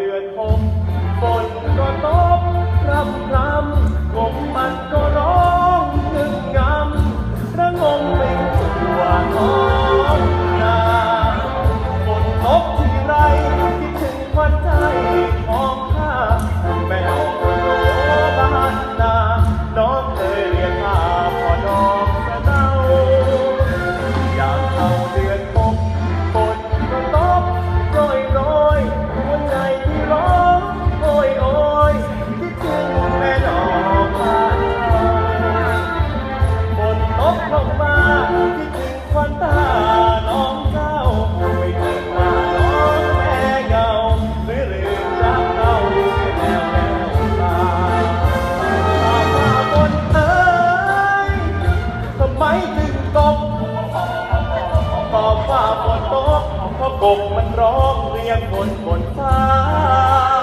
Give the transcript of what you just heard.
เดือนหกฝนก็ตกครับครับ วิ่งตบตอบว่าฝนตกก็กบมันร้องเรียกฝนฝนฟ้า